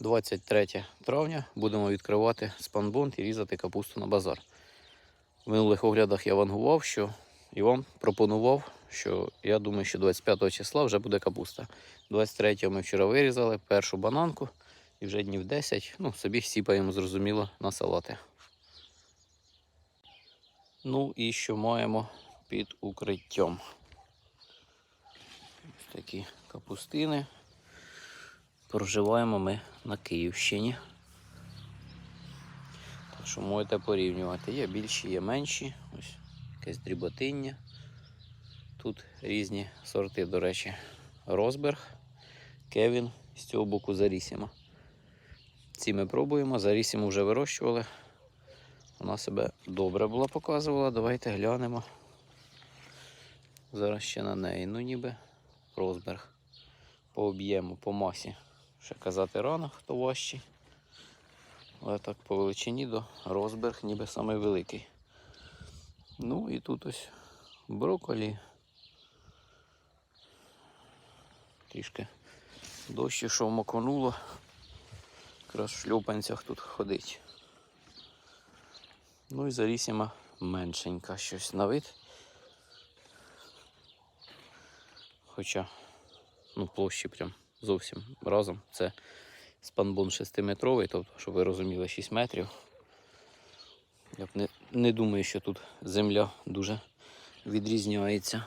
23 травня будемо відкривати спанбонд і різати капусту на базар. В минулих оглядах я вангував, що і вам пропонував, що я думаю, що 25 числа вже буде капуста. 23 ми вчора вирізали першу бананку і вже днів 10, ну, собі сіпаємо, зрозуміло, на салати. Ну і що маємо під укриттям. Ось такі капустини. Проживаємо ми на Київщині. Так що можете порівнювати. Є більші, є менші. Ось якесь дріботиння. Тут різні сорти, до речі, Розберг, Кевін, з цього боку Зарісіма. Ці ми пробуємо. Зарісіму вже вирощували. Вона себе добре була показувала. Давайте глянемо. Зараз ще на неї. Ну ніби Розберг. По об'єму, по масі. Ще казати рано, хто важчий. Але так по величині до Розберг ніби самий великий. Ну і тут ось брокколі. Трішки дощ ішов моконуло. Якраз в шльопанцях тут ходить. Ну і зарісіма меншенька щось на вид. Хоча ну, площі прям зовсім разом. Це спанбон 6-метровий, тобто, щоб ви розуміли, 6 метрів. Я не, не думаю, що тут земля дуже відрізняється.